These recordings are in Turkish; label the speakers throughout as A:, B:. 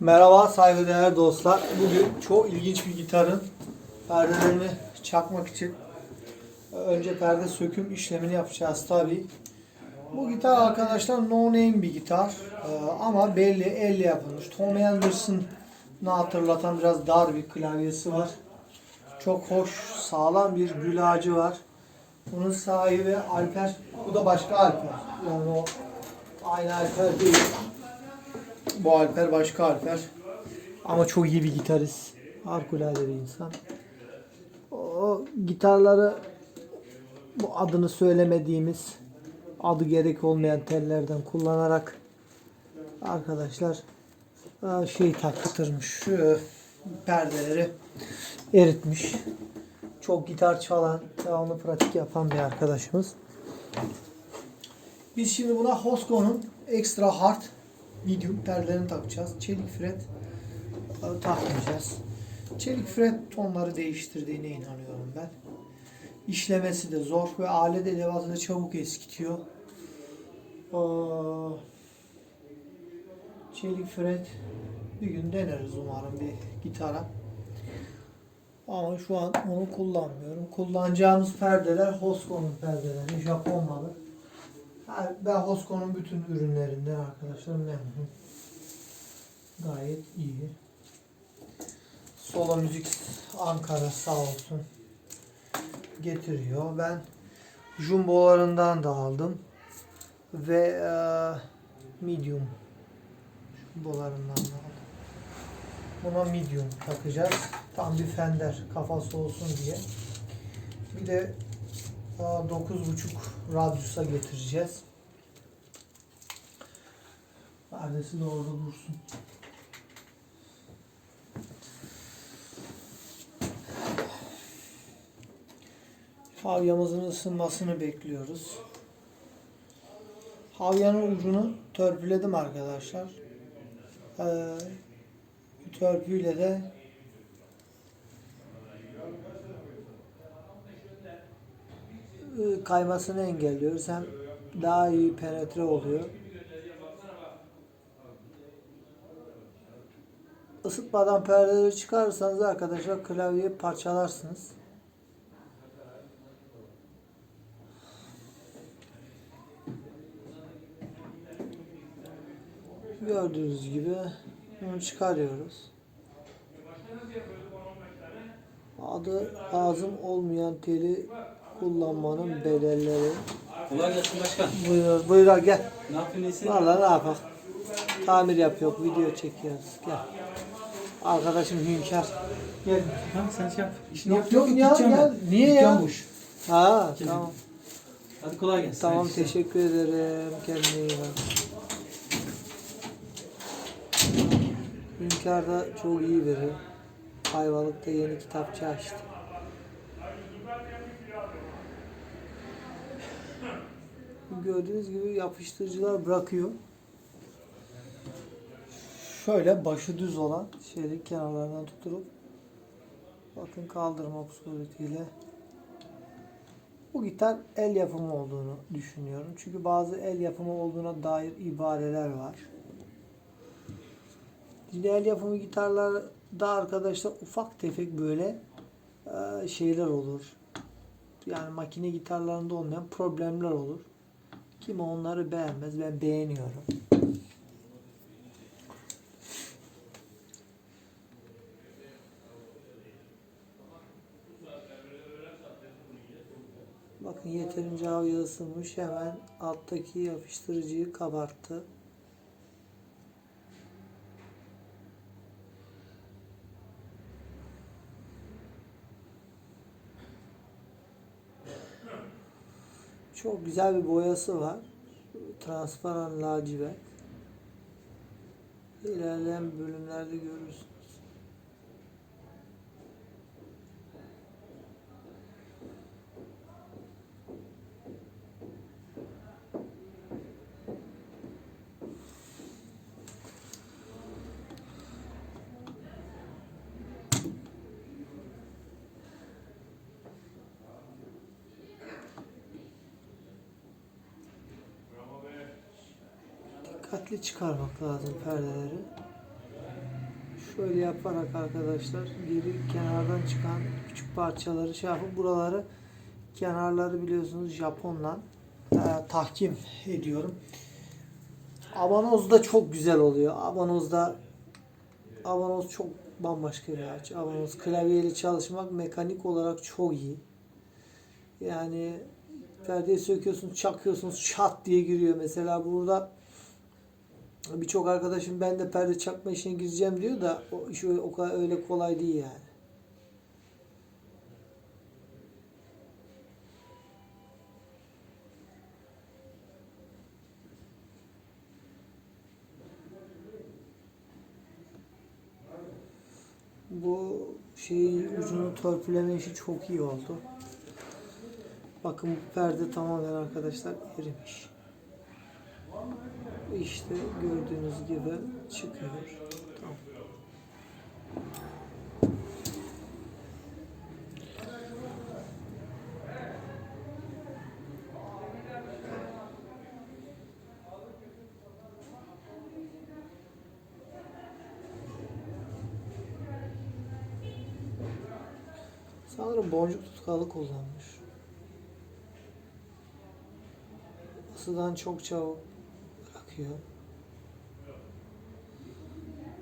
A: Merhaba saygıdeğer dostlar. Bugün çok ilginç bir gitarın perdelerini çakmak için önce perde söküm işlemini yapacağız tabi. Bu gitar arkadaşlar no name bir gitar Ee, ama belli elle yapılmış. Tom Anderson'ı hatırlatan biraz dar bir klavyesi var. Çok hoş sağlam bir gül ağacı var. Bunun sahibi Alper. Bu da başka Alper. Yani o aynı Alper değil. Bu Alper başka Alper. Ama çok iyi bir gitarist. Harikulade bir insan. O gitarları bu adını söylemediğimiz adı gerek olmayan tellerden kullanarak arkadaşlar e, şey taktırmış. Perdeleri eritmiş. Çok gitar çalan, devamlı pratik yapan bir arkadaşımız. Biz şimdi buna Hosko'nun Extra Hard medium perdelerini takacağız. Çelik fret e, takmayacağız. Çelik fret tonları değiştirdiğine inanıyorum ben. İşlemesi de zor ve alet edevatı da çabuk eskitiyor. Aa, Çelik fret bir gün deneriz umarım bir gitara. Ama şu an onu kullanmıyorum. Kullanacağımız perdeler Hosko'nun perdeleri. Japon malı. Ben Hosko'nun bütün ürünlerinden arkadaşlar memnunum. Gayet iyi. Solo Müzik Ankara sağ olsun getiriyor. Ben jumbolarından da aldım. Ve eee, medium jumbolarından da aldım. Buna medium takacağız. Tam bir fender kafası olsun diye. Bir de 9.5 radyusa getireceğiz. Perdesi de orada dursun. Havyamızın ısınmasını bekliyoruz. Havyanın ucunu törpüledim arkadaşlar. Ee, törpüyle de kaymasını engelliyoruz. Hem daha iyi penetre oluyor. Isıtmadan perdeleri çıkarırsanız arkadaşlar klavyeyi parçalarsınız. Gördüğünüz gibi bunu çıkarıyoruz. Adı lazım olmayan teli kullanmanın bedelleri.
B: Kolay gelsin başkan.
A: Buyur, buyur gel.
B: Ne yapıyorsun?
A: Vallahi ne yapak? Tamir yapıyor, video çekiyoruz. Gel. Arkadaşım Hünkar. Gel.
B: Tamam sen şey yap. İşini
A: Yok,
B: yap.
A: yok ya,
B: gideceğim
A: gel.
B: ben.
A: Niye
B: Dükkan
A: ya?
B: boş.
A: Ha,
B: Gel.
A: tamam.
B: Hadi kolay gelsin.
A: Tamam,
B: Hayırlı işler.
A: teşekkür ederim. Kendine iyi bak. Hünkar da çok iyi biri. Ayvalık'ta yeni kitapçı açtı. Gördüğünüz gibi yapıştırıcılar bırakıyor. Şöyle başı düz olan şeyleri kenarlarından tuturup bakın kaldırmak suretiyle bu gitar el yapımı olduğunu düşünüyorum. Çünkü bazı el yapımı olduğuna dair ibareler var. Şimdi el yapımı gitarlarda arkadaşlar ufak tefek böyle şeyler olur. Yani makine gitarlarında olmayan problemler olur. Kim onları beğenmez. Ben beğeniyorum. Bakın yeterince havaya ısınmış. Hemen alttaki yapıştırıcıyı kabarttı. Çok güzel bir boyası var. Transparan lacivert. İlerleyen bölümlerde görürsünüz. Dikkatli çıkarmak lazım perdeleri. Şöyle yaparak arkadaşlar geri kenardan çıkan küçük parçaları şey yapıp buraları kenarları biliyorsunuz Japonla e, tahkim ediyorum. Abanoz da çok güzel oluyor. Abanozda Abanoz çok bambaşka bir araç. Abanoz klavyeyle çalışmak mekanik olarak çok iyi. Yani perdeyi söküyorsun, çakıyorsunuz, çat diye giriyor. Mesela burada birçok arkadaşım ben de perde çakma işine gireceğim diyor da o iş öyle, o kadar öyle kolay değil yani. Bu şeyin ucunu törpüleme işi çok iyi oldu. Bakın perde tamamen arkadaşlar erimiş. İşte gördüğünüz gibi çıkıyor. Tamam. Sanırım boncuk tutkalı kullanmış. Isıdan çok çabuk bırakıyor.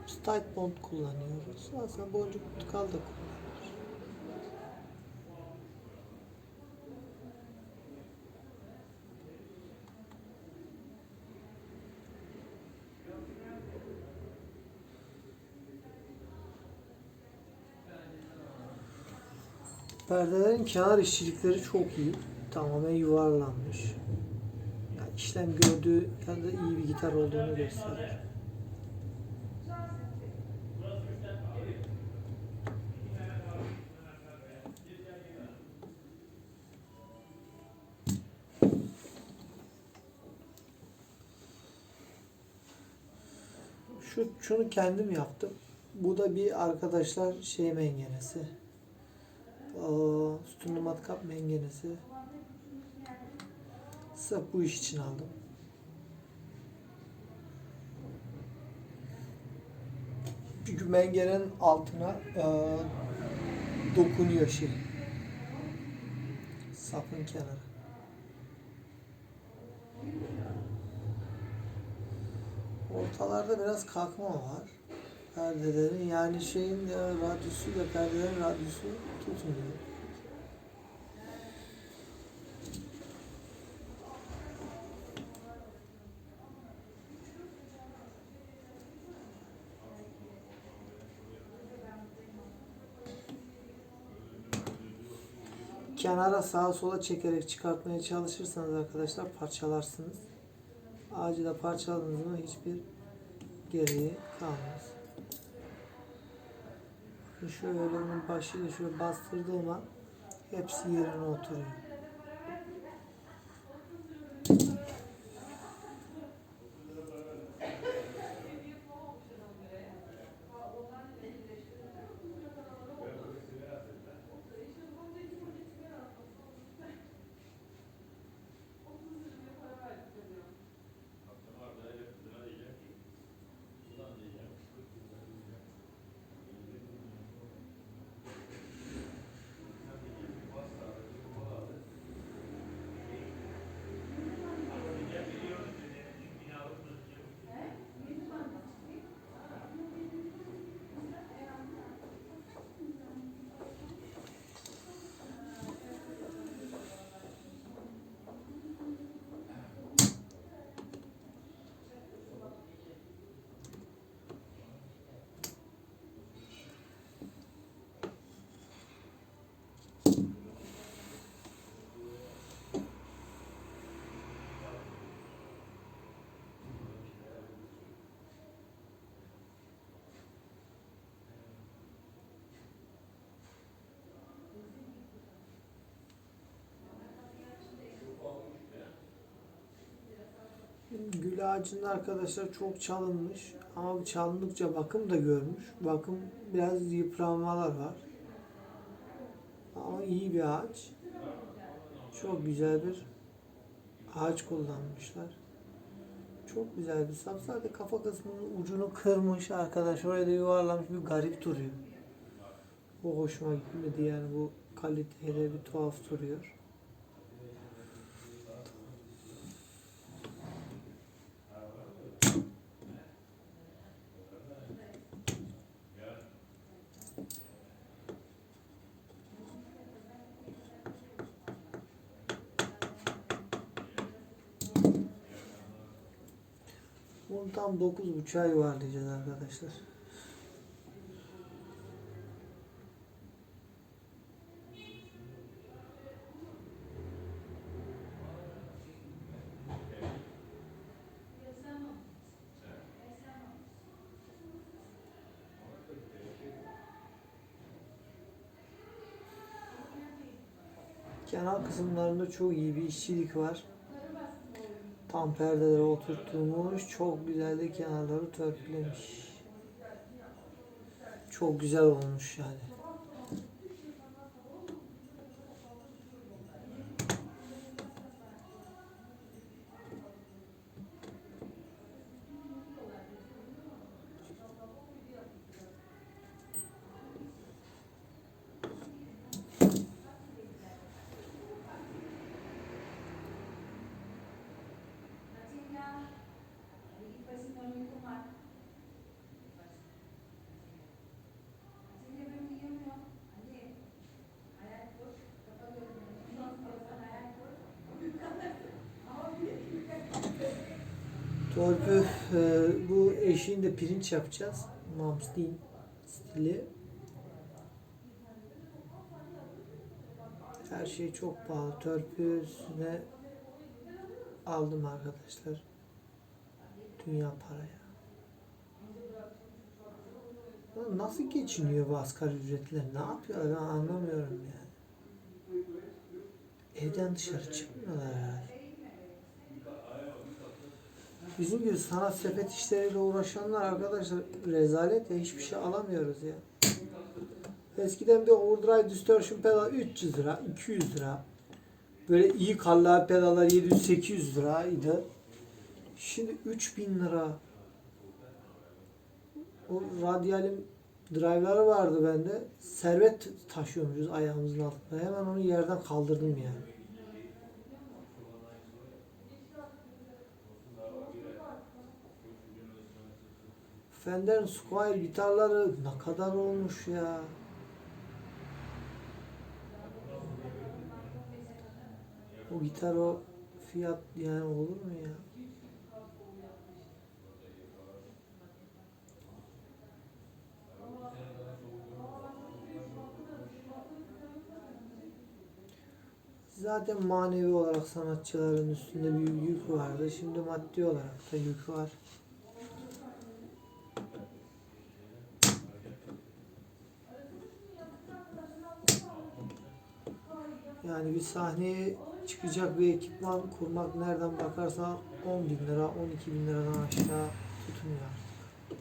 A: Biz tight bond kullanıyoruz. Aslında boncuk tutkalı da kullanıyoruz. Perdelerin kenar işçilikleri çok iyi. Tamamen yuvarlanmış. İşlem gördüğü yerde iyi bir gitar olduğunu gösterir. Şu, şunu kendim yaptım. Bu da bir arkadaşlar şey mengenesi. Aa, sütunlu matkap mengenesi. Sırf bu iş için aldım. Çünkü mengenenin altına e, dokunuyor şey. Sapın kenarı. Ortalarda biraz kalkma var. Perdelerin yani şeyin radyosuyla perdelerin radyosu tutmuyor. Kenara sağa sola çekerek çıkartmaya çalışırsanız arkadaşlar parçalarsınız. Ağacı da parçaladığınız zaman hiçbir geriye kalmaz. Şöyle onun başıyla şöyle bastırdığım an hepsi yerine oturuyor. Gül ağacının arkadaşlar çok çalınmış ama çalındıkça bakım da görmüş. Bakım biraz yıpranmalar var. Ama iyi bir ağaç. Çok güzel bir ağaç kullanmışlar. Çok güzel bir sap. Sadece kafa kısmının ucunu kırmış arkadaş. Oraya da yuvarlamış bir garip duruyor. Bu hoşuma gitmedi yani bu kalitede bir tuhaf duruyor. Bunu tam 9.5'a yuvarlayacağız arkadaşlar. Kenar kısımlarında çok iyi bir işçilik var. Tam perdeleri oturtulmuş. Çok güzel de kenarları törpülemiş. Çok güzel olmuş yani. Torpü e, bu eşiğinde pirinç yapacağız. Mamstein stili. Her şey çok pahalı. Törpüsüne aldım arkadaşlar. Dünya paraya. Nasıl geçiniyor bu asgari ücretler? Ne yapıyorlar ben anlamıyorum yani. Evden dışarı çıkmıyorlar herhalde. Bizim gibi sanat sepet işleriyle uğraşanlar arkadaşlar rezalet ya hiçbir şey alamıyoruz ya. Eskiden bir overdrive distortion pedal 300 lira, 200 lira. Böyle iyi kallavi pedallar 700-800 liraydı. Şimdi 3000 lira. O radyalim drive'ları vardı bende. Servet taşıyormuşuz ayağımızın altında. Hemen onu yerden kaldırdım yani. Fender Squire gitarları ne kadar olmuş ya. O gitar o fiyat yani olur mu ya? Zaten manevi olarak sanatçıların üstünde bir yük vardı. Şimdi maddi olarak da yük var. Yani bir sahneye çıkacak bir ekipman kurmak nereden bakarsan 10 bin lira, 12 bin liradan aşağı tutmuyor artık.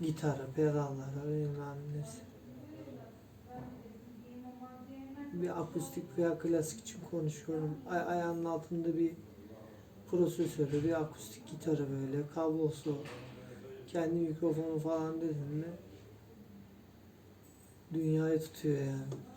A: Gitarı, pedalları, bilmem nesi. Bir akustik veya klasik için konuşuyorum. Ay ayağının altında bir prosesörü, bir akustik gitarı böyle, kablosu, kendi mikrofonu falan dedim mi dünyayı tutuyor yani.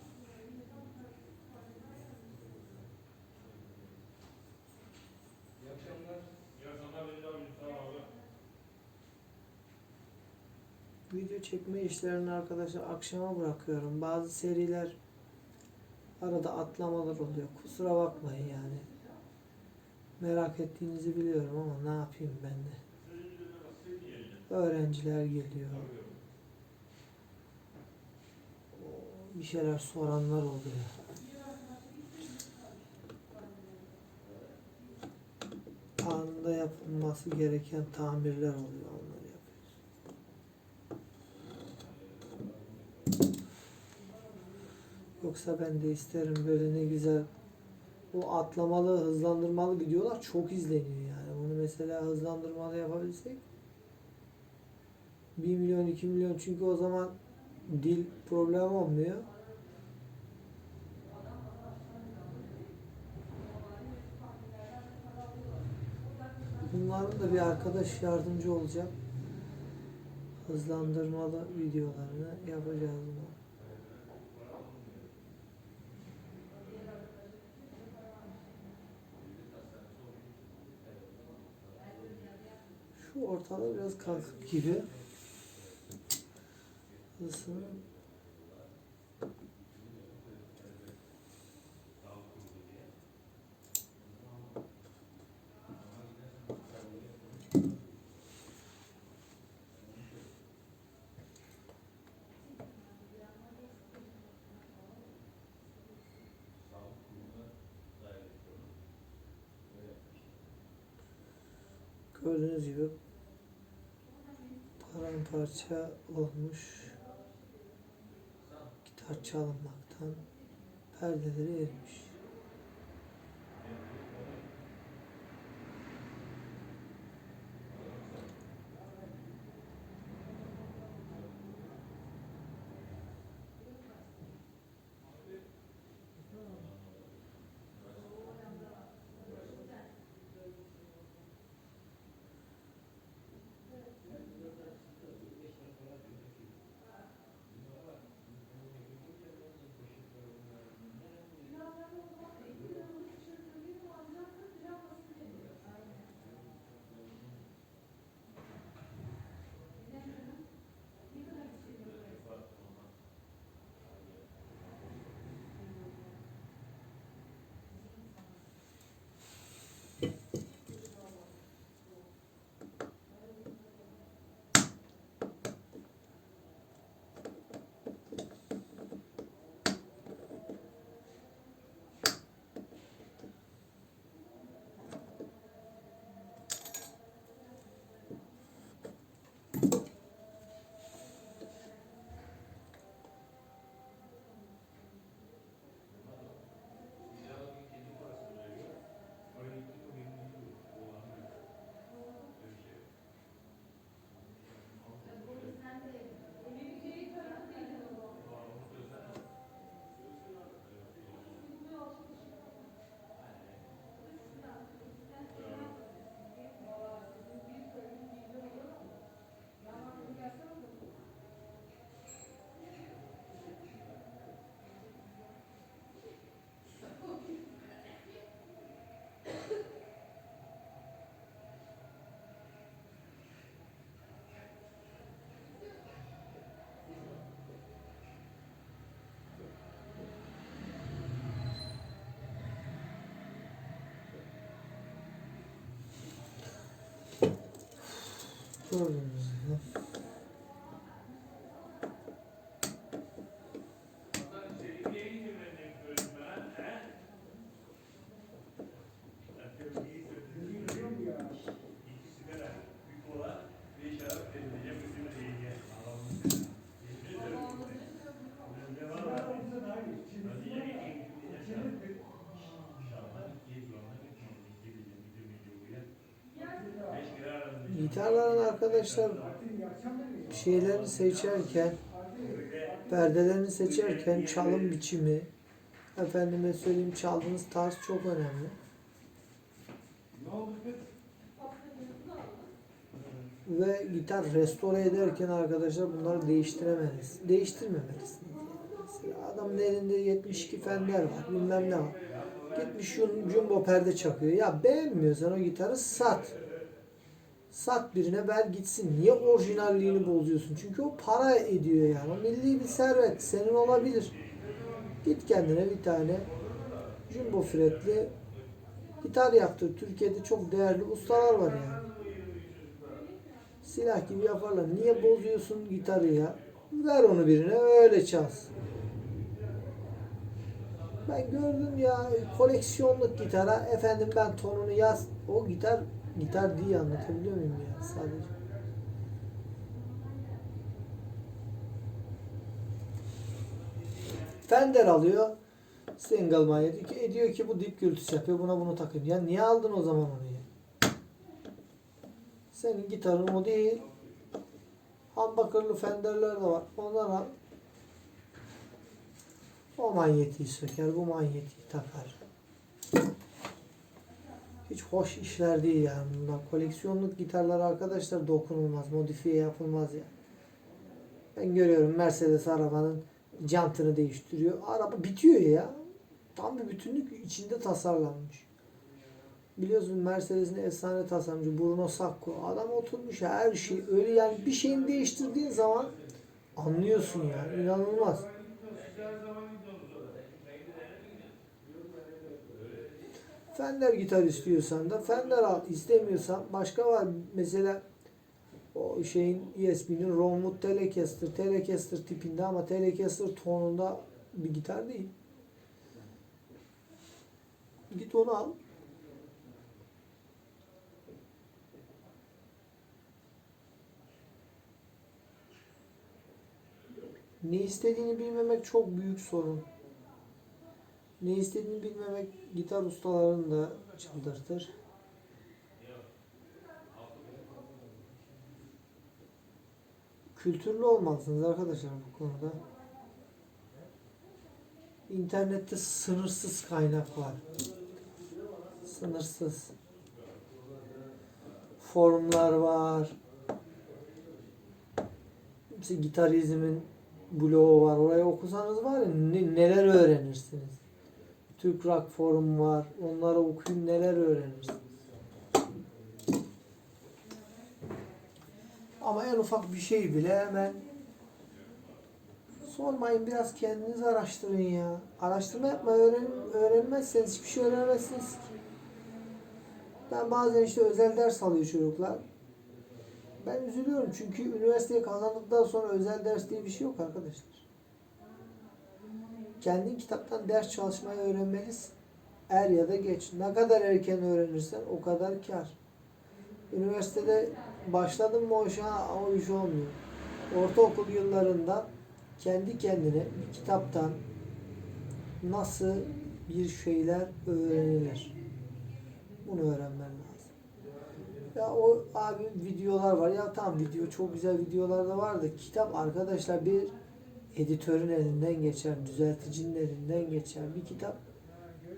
A: Video çekme işlerini arkadaşlar akşama bırakıyorum. Bazı seriler arada atlamalar oluyor. Kusura bakmayın yani. Merak ettiğinizi biliyorum ama ne yapayım ben de. Öğrenciler geliyor. Bir şeyler soranlar oluyor. Anında yapılması gereken tamirler oluyor. Onları yapıyoruz. Yoksa ben de isterim böyle ne güzel o atlamalı, hızlandırmalı videolar çok izleniyor yani. Bunu mesela hızlandırmalı yapabilsek 1 milyon, 2 milyon çünkü o zaman dil problem olmuyor. Bunlar Onların da bir arkadaş yardımcı olacak. Hızlandırmalı videolarını yapacağız bunu. Şu ortada biraz kalkık gibi. Isın. Gördüğünüz gibi paramparça olmuş. Gitar çalınmaktan perdeleri erimiş. Gördüğünüz gibi. Gitarların arkadaşlar şeylerini seçerken perdelerini seçerken çalım biçimi efendime söyleyeyim çaldığınız tarz çok önemli. Ve gitar restore ederken arkadaşlar bunları değiştiremeliyiz. Değiştirmemelisiniz. Mesela adamın elinde 72 fender var, bilmem ne var. Gitmiş jum- jumbo perde çakıyor. Ya beğenmiyorsan o gitarı sat. Sat birine ver gitsin. Niye orijinalliğini bozuyorsun? Çünkü o para ediyor yani. O milli bir servet. Senin olabilir. Git kendine bir tane jumbo fretli gitar yaptır. Türkiye'de çok değerli ustalar var yani. Silah gibi yaparlar. Niye bozuyorsun gitarı ya? Ver onu birine öyle çalsın. Ben gördüm ya koleksiyonluk gitara efendim ben tonunu yaz. O gitar gitar diye anlatabiliyor muyum ya sadece? Fender alıyor. Single. E diyor ki bu dip gürültüsü yapıyor. Buna bunu takayım. Ya niye aldın o zaman onu ya? Senin gitarın o değil. Humbucker'lı Fender'ler de var. Ondan al. O manyetiği söker, bu manyetiği takar. Hiç hoş işler değil yani bunlar. Koleksiyonluk gitarlar arkadaşlar dokunulmaz, modifiye yapılmaz ya. Ben görüyorum Mercedes arabanın jantını değiştiriyor. Araba bitiyor ya. Tam bir bütünlük içinde tasarlanmış. Biliyorsun Mercedes'in efsane tasarımcı Bruno Sacco. Adam oturmuş her şey öyle yani bir şeyini değiştirdiğin zaman anlıyorsun yani inanılmaz. Fender gitar istiyorsan da Fender al. İstemiyorsan başka var. Mesela o şeyin ESP'nin Rosewood Telecaster, Telecaster tipinde ama Telecaster tonunda bir gitar değil. Git onu al. Ne istediğini bilmemek çok büyük sorun. Ne istediğini bilmemek gitar ustalarını da çıldırtır. Kültürlü olmalısınız arkadaşlar bu konuda. İnternette sınırsız kaynak var. Sınırsız. Forumlar var. Mesela gitarizmin bloğu var. Oraya okusanız var ya ne- neler öğrenirsiniz. Türk Rock Forum var. Onları okuyun neler öğrenirsiniz. Ama en ufak bir şey bile hemen sormayın biraz kendiniz araştırın ya. Araştırma yapma öğren, öğrenmezseniz hiçbir şey öğrenemezsiniz. ki. Ben bazen işte özel ders alıyor çocuklar. Ben üzülüyorum çünkü üniversiteye kazandıktan sonra özel ders diye bir şey yok arkadaşlar. Kendin kitaptan ders çalışmayı öğrenmelisin. Er ya da geç. Ne kadar erken öğrenirsen o kadar kar. Üniversitede başladın mı o işe o iş olmuyor. Ortaokul yıllarında kendi kendine bir kitaptan nasıl bir şeyler öğrenilir. Bunu öğrenmen lazım. Ya o abi videolar var. Ya tamam video çok güzel videolar da var da kitap arkadaşlar bir editörün elinden geçer, düzelticinin elinden geçer. Bir kitap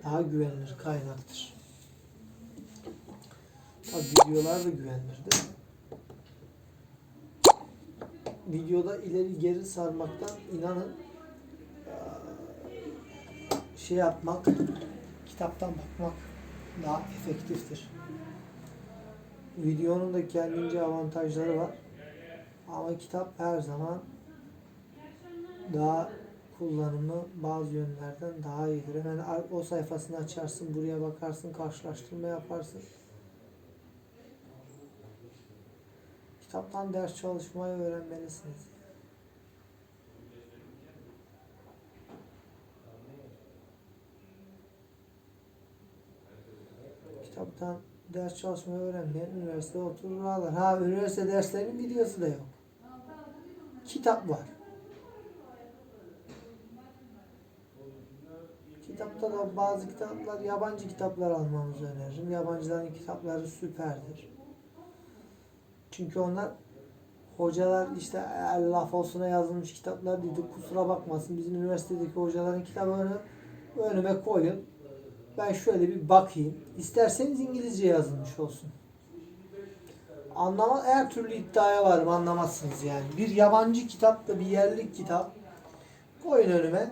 A: daha güvenilir kaynaktır. Tabii videolar da güvenilir değil mi? Videoda ileri geri sarmaktan inanın şey yapmak, kitaptan bakmak daha efektiftir. Videonun da kendince avantajları var. Ama kitap her zaman daha kullanımı bazı yönlerden daha iyidir. Ar- o sayfasını açarsın, buraya bakarsın, karşılaştırma yaparsın. Kitaptan ders çalışmayı öğrenmelisiniz. Kitaptan ders çalışmayı öğrenmeyen üniversitede oturur ağlar. Ha üniversite derslerinin videosu da yok. Kitap var. Kitapta da bazı kitaplar, yabancı kitaplar almanızı öneririm. Yabancıların kitapları süperdir. Çünkü onlar hocalar işte "E, laf olsuna yazılmış kitaplar dedi kusura bakmasın bizim üniversitedeki hocaların kitabını önüme koyun. Ben şöyle bir bakayım. İsterseniz İngilizce yazılmış olsun. Anlama her türlü iddiaya varım anlamazsınız yani. Bir yabancı kitap da bir yerli kitap koyun önüme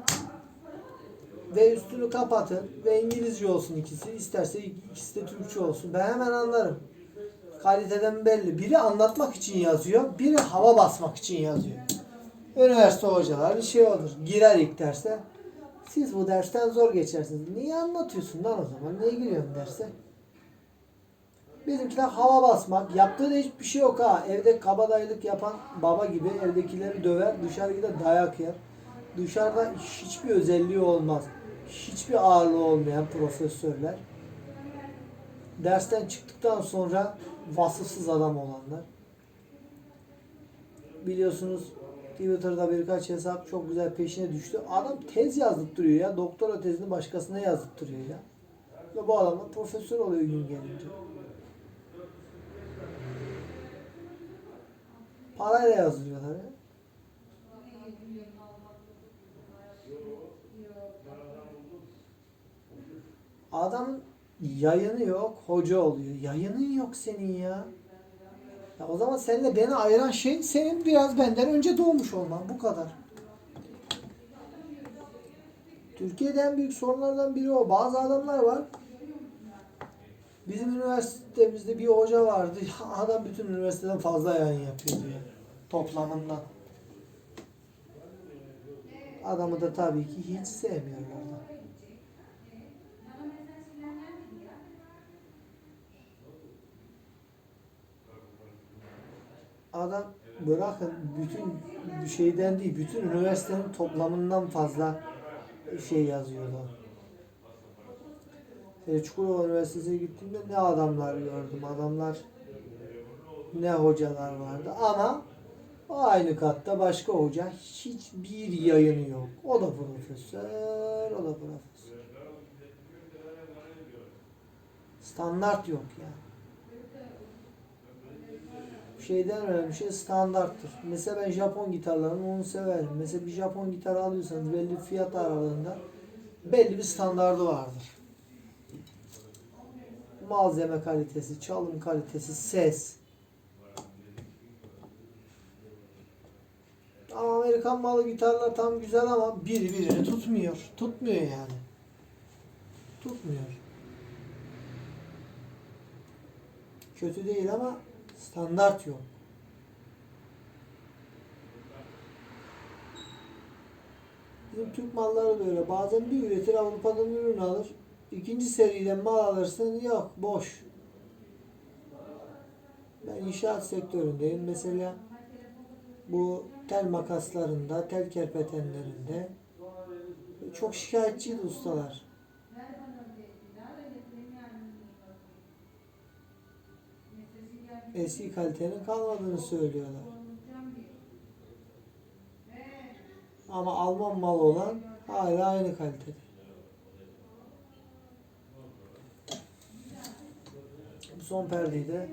A: ve üstünü kapatın ve İngilizce olsun ikisi. İsterse ikisi de Türkçe olsun. Ben hemen anlarım. Kaliteden belli. Biri anlatmak için yazıyor, biri hava basmak için yazıyor. Üniversite hocaları şey olur. Girer ilk derse. Siz bu dersten zor geçersiniz. Niye anlatıyorsun lan o zaman? Niye giriyorsun derse? Bizimkiler hava basmak. Yaptığı da hiçbir şey yok ha. Evde kabadayılık yapan baba gibi evdekileri döver. Dışarı gider dayak yer. Dışarıda hiçbir özelliği olmaz. Hiçbir ağırlığı olmayan profesörler. Dersten çıktıktan sonra vasıfsız adam olanlar. Biliyorsunuz Twitter'da birkaç hesap çok güzel peşine düştü. Adam tez yazdırtıyor ya. Doktora tezini başkasına yazdırtıyor ya. Ve bu adamlar profesör oluyor gün gelince. Parayla yazdırıyorlar ya. Adamın Yayını yok, hoca oluyor. Yayının yok senin ya. Ya o zaman seninle beni ayıran şey senin biraz benden önce doğmuş olman. Bu kadar. Türkiye'de en büyük sorunlardan biri o. Bazı adamlar var. Bizim üniversitemizde bir hoca vardı. Adam bütün üniversiteden fazla yayın yapıyordu ya. Toplamından. Adamı da tabii ki hiç sevmiyorlar. da. Adam bırakın bütün şeyden değil, bütün üniversitenin toplamından fazla şey yazıyordu. E, Çukurova Üniversitesi'ne gittiğimde ne adamlar gördüm. Adamlar ne hocalar vardı ama aynı katta başka hoca hiçbir yayını yok. O da profesör, o da profesör. Standart yok yani. Şeyden önemli şey standarttır. Mesela ben Japon gitarlarını onu severim. Mesela bir Japon gitarı alıyorsanız belli bir fiyat aralığında belli bir standardı vardır. Malzeme kalitesi, çalım kalitesi, ses. Ama Amerikan malı gitarlar tam güzel ama biri birini tutmuyor. Tutmuyor yani. Tutmuyor. Kötü değil ama standart yok. Bizim Türk malları da öyle. Bazen bir üretir Avrupa'dan ürün alır. İkinci seriden mal alırsın yok boş. Ben inşaat sektöründeyim. Mesela bu tel makaslarında, tel kerpetenlerinde çok şikayetçiydi ustalar. Eski kalitenin kalmadığını söylüyorlar. Ama Alman malı olan hala aynı kalitede. Bu son perdeyi de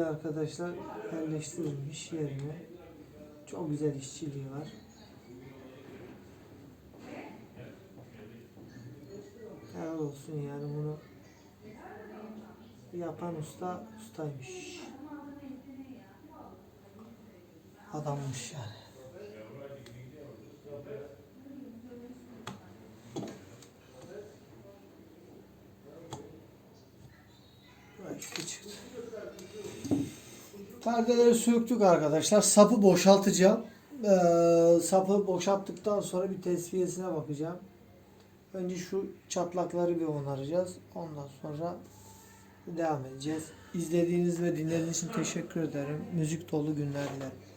A: iyi arkadaşlar yerleştirilmiş yerine. Çok güzel işçiliği var. Helal olsun yani bunu yapan usta ustaymış. Adammış yani. Perdeleri söktük arkadaşlar. Sapı boşaltacağım. Ee, sapı boşalttıktan sonra bir tesviyesine bakacağım. Önce şu çatlakları bir onaracağız. Ondan sonra devam edeceğiz. İzlediğiniz ve dinlediğiniz için teşekkür ederim. Müzik dolu günler dilerim.